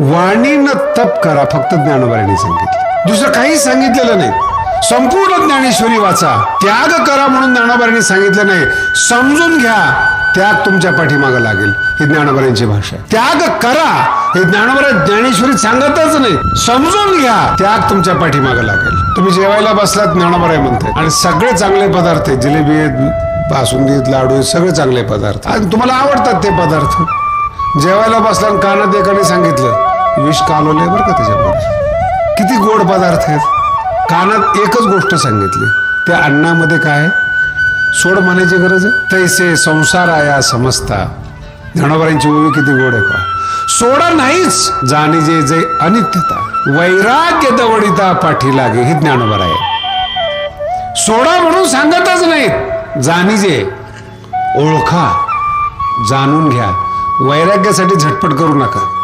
वाणीनं तप करा फक्त ज्ञानोबाऱ्यांनी सांगितलं. दुसरं काहीच सांगितलेलं नाही. संपूर्ण ज्ञानेश्वरी वाचा त्याग करा म्हणून ज्ञानोबाऱ्यांनी सांगितलं नाही. समजून घ्या त्याग तुमच्या पाठीमागं लागेल ही ज्ञानोबाऱ्यांची भाषा त्याग करा हे ज्ञानोबा ज्ञानेश्वरी सांगतच नाही. समजून घ्या त्याग तुमच्या पाठीमागं लागेल. तुम्ही जेवायला बसलात ज्ञानोबराय म्हणते आणि सगळे चांगले पदार्थ जिलेबी बासुंदीत बासुंदी लाडू सगळे चांगले पदार्थ आणि तुम्हाला आवडतात ते पदार्थ. जेवायला बसला कानात एकाने सांगितलं विष कालवले बरं का त्याच्यामध्ये? किती गोड पदार्थ आहेत. कानात एकच गोष्ट सांगितली. त्या अन्नामध्ये काय आहे? सोड म्हणायची गरज आहे? तैसे संसार आया समजता जनावरांची ओवी किती गोड आहे का सोडा नाहीच. जाणी जे जे अनित्यता. वैराग्य दवडिता पाठी लागे. हे ज्ञानोबर आहे. सोडा म्हणून सांगतच नाहीत. जाणीजे ओळखा. जाणून घ्या. वैराग्यासाठी झटपट करू नका.